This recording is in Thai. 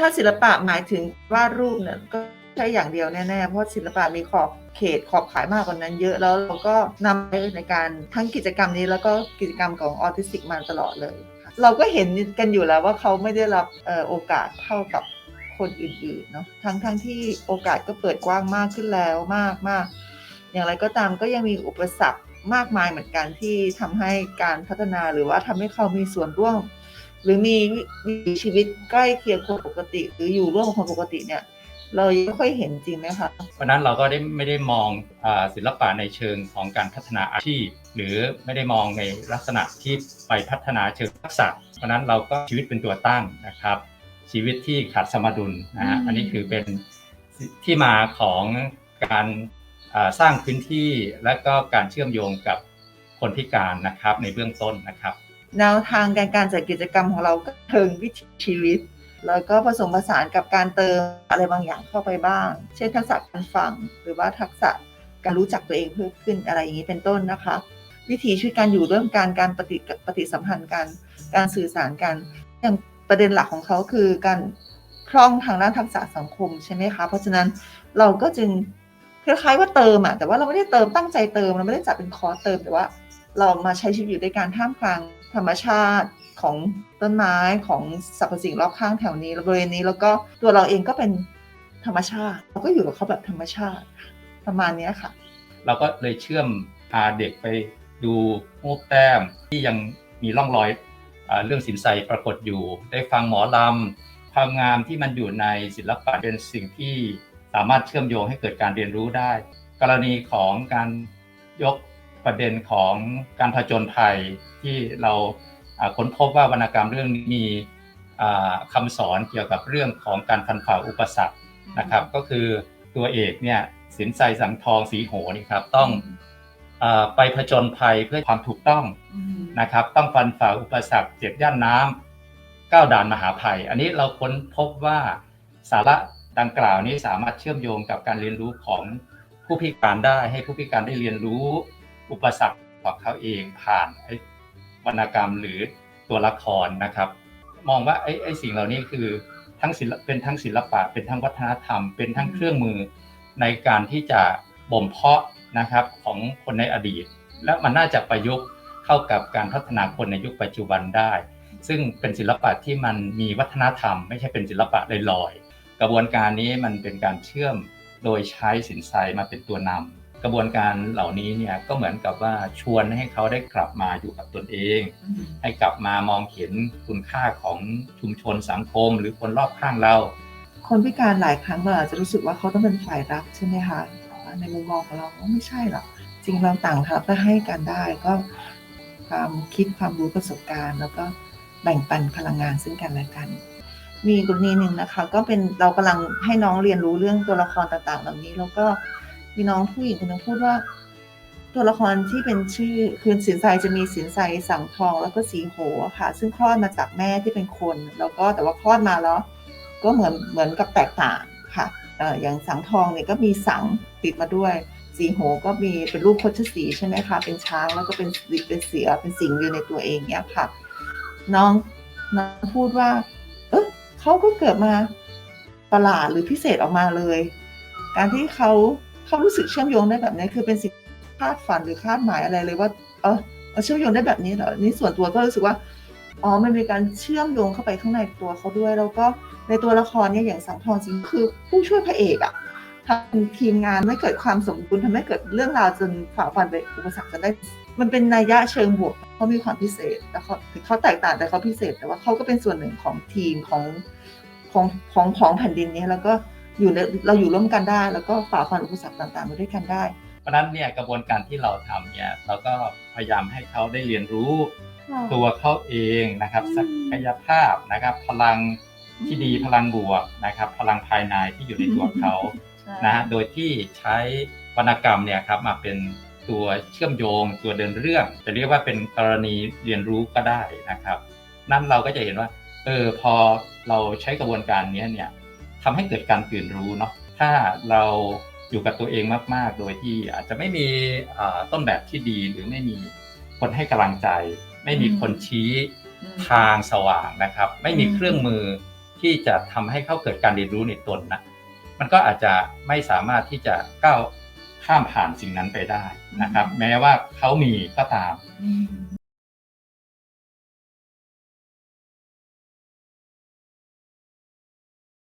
ถ้าศิลปะหมายถึงวาดรูปเนี่ยก็ใช่อย่างเดียวแน่ๆ เพราะศิลปะมีขอบเขตขอบข่ายมากกว่านั้นเยอะแล้วเราก็นำไปในการทั้งกิจกรรมนี้แล้วก็กิจกรรมของออทิสติกมาตลอดเลย เราก็เห็นกันอยู่แล้วว่าเขาไม่ได้รับโอกาสเท่ากับคนอื่นๆเนาะทั้งทั้งที่โอกาสก็เปิดกว้างมากขึ้นแล้วมากมากอย่างไรก็ตามก็ยังมีอุปสรรคมากมายเหมือนกันที่ทำให้การพัฒนาหรือว่าทำให้เขามีส่วนร่วม หรือมีวิถีชีวิตใกล้เคียงคนปกติ หรืออยู่ร่วมกับคนปกติเนี่ย เรายังไม่ค่อยเห็นจริงไหมคะเพราะฉะนั้นเราก็ได้ไม่ได้มองอาศิลปะในเชิงของการพัฒนาอาชีพ หรือไม่ได้มองในลักษณะที่ไปพัฒนาเชิงทักษะ เพราะฉะนั้นเราก็ชีวิตเป็นตัวตั้งนะครับ ชีวิตที่ขาดสมดุลนะฮะอืมอันนี้คือเป็นที่มาของการอ่าสร้างพื้นที่และก็การเชื่อมโยงกับคนพิการนะครับในเบื้องต้นนะครับ แนวทางการการจัดกิจกรรมของเราก็เทิงวิถีชีวิต แล้วก็ผสมผสานกับการเติมอะไรบางอย่างเข้าไปบ้าง เช่นทักษะการฟัง หรือว่าทักษะการรู้จักตัวเองเพิ่มขึ้นอะไรอย่างนี้เป็นต้นนะคะ วิถีชีวิตการอยู่ร่วมกันการปฏิปฏิสัมพันธ์กันการสื่อสารกัน อย่างประเด็นหลักของเขาคือการคล่องทางด้านทักษะสังคมใช่ไหมคะเพราะฉะนั้นเราก็จึงคล้ายๆว่าเติมอะแต่ว่าเราไม่ได้เติมตั้งใจเติมเราไม่ได้จัดเป็นคอร์สเติมแต่ว่า เรามาใช้ชีวิตอยู่ด้วยการท่ามกลาง ธรรมชาติของต้นไม้ของสรรพสิ่งรอบข้างแถวนี้บริเวณนี้ แล้วก็ตัวเราเองก็เป็นธรรมชาติ เราก็อยู่กับเขาแบบธรรมชาติประมาณนี้ค่ะ เราก็เลยเชื่อมพาเด็กไปดูรูปแต้มที่ยังมีร่องรอยอเรื่องสินไซปรากฏอยู่ ได้ฟังหมอลำความงามที่มันอยู่ในศิลปะเป็นสิ่งที่สามารถเชื่อมโยงให้เกิดการเรียนรู้ได้ กรณีของการยก ประเด็นของการผจญภัยที่เราอ่าค้นพบว่าวรรณกรรมเรื่องนี้มีอ่าคำสอนเกี่ยวกับเรื่องของการฟันฝ่าอุปสรรคนะครับ ก็คือตัวเอกเนี่ยสินใจสังทองสีโหนี่ครับต้องเออไปผจญภัยเพื่อความถูกต้องอืมนะครับ ต้องฟันฝ่าอุปสรรคเจ็ดย่านน้ำก้าวด่านมหาภัย อันนี้เราค้นพบว่าสาระดังกล่าวนี้สามารถเชื่อมโยงกับการเรียนรู้ของผู้พิการได้ให้ผู้พิการได้เรียนรู้ อุปสรรคของเขาเองผ่านวรรณกรรมหรือตัวละครนะครับ มองว่าไอ้ไอ้สิ่งเหล่านี้คือทั้งศิลเป็นทั้งศิลปะ เป็นทั้งวัฒนธรรม เป็นทั้งเครื่องมือในการที่จะบ่มเพาะนะครับของคนในอดีต และมันน่าจะประยุกต์เข้ากับการพัฒนาคนในยุคปัจจุบันได้ ซึ่งเป็นศิลปะที่มันมีวัฒนธรรม ไม่ใช่เป็นศิลปะลอยๆกระบวนการนี้มันเป็นการเชื่อมโดยใช้สินไซมาเป็นตัวนำ กระบวนการเหล่านี้เนี่ยก็เหมือนกับว่าชวนให้เขาได้กลับมาอยู่กับตนเองอืมให้กลับมามองเห็นคุณค่าของชุมชนสังคมหรือคนรอบข้างเรา คนพิการหลายครั้งเราอาจจะรู้สึกว่าเขาต้องเป็นฝ่ายรับใช่ไหมคะแต่ว่าในมุมมองของเราก็ไม่ใช่หรอกจริงเราต่างทับและให้กันได้ก็ความคิดความรู้ประสบการณ์ แล้วก็แบ่งปันพลังงานซึ่งกันและกัน มีกรณีหนึ่งนะคะ ก็เป็นเรากำลังให้น้องเรียนรู้เรื่องตัวละครต่างๆ เหล่านี้แล้วก็ มีน้องผู้หญิงคนหนึงพูดว่า ตัวละครที่เป็นชื่อคือสินไซจะมีสินไซสังทองแล้วก็สีโหค่ะ ซึ่งคลอดมาจากแม่ที่เป็นคน แล้วก็แต่ว่าคลอดมาแล้ว ก็เหมือนเหมือนกับแตกต่างค่ะเอ่ออย่างสังทองเนี่ยก็มีสังติดมาด้วย สีโหก็มีเป็นรูปโคชสีใช่ไหมคะเป็นช้างแล้วก็เป็นเป็นเสือเป็นสิงอยู่ในตัวเองเนี่ยค่ะ น้องน้องพูดว่า เออเขาก็เกิดมาประหลาดหรือพิเศษออกมาเลย การที่เขา เขารู้สึกเชื่อมโยงได้แบบนี้คือเป็นสิ่งคาดฝันหรือคาดหมายอะไรเลยว่าเออเชื่อมโยงได้แบบนี้เหรอนี่ส่วนตัวก็รู้สึกว่าอ๋อมันมีการเชื่อมโยงเข้าไปข้างในตัวเขาด้วย แล้วก็ในตัวละครเนี่ยอย่างสังทองจริงคือผู้ช่วยพระเอกอะทำทีมงานไม่เกิดความสมดุลทำให้เกิดเรื่องราวจนฝ่าฟันไปอุปสรรคจนได้ มันเป็นนัยยะเชิงบวกเขามีความพิเศษแต่เขาถึงเขาแตกต่างแต่เขาพิเศษ แต่ว่าเขาก็เป็นส่วนหนึ่งของทีมของของของของแผ่นดินนี้แล้วก็ อยู่ในเราอยู่ร่วมกันได้ แล้วก็ฝ่าฟันอุปสรรคต่างๆไปด้วยกันได้ เพราะฉะนั้นเนี่ยกระบวนการที่เราทำเนี่ยเราก็พยายามให้เขาได้เรียนรู้ตัวเขาเองนะครับอืมศักยภาพนะครับ พลังที่ดีพลังบวกนะครับ พลังภายในที่อยู่ในตัวเขาใช่นะฮะโดยที่ใช้วรรณกรรมเนี่ยครับมาเป็นตัวเชื่อมโยง ตัวเดินเรื่อง จะเรียกว่าเป็นกรณีเรียนรู้ก็ได้นะครับ นั่นเราก็จะเห็นว่าเออพอเราใช้กระบวนการเนี้ยเนี่ย ทำให้เกิดการตื่นรู้เนาะถ้าเราอยู่กับตัวเองมาก ๆ โดยที่อาจจะไม่มีอ่าต้นแบบที่ดีหรือไม่มีคนให้กำลังใจ ไม่มีคนชี้อืมทางสว่างนะครับ ไม่มีเครื่องมือที่จะทำให้เขาเกิดการเรียนรู้ในตนนะมันก็อาจจะไม่สามารถที่จะก้าวข้ามผ่านสิ่งนั้นไปได้นะครับ แม้ว่าเขามีก็ตามอืม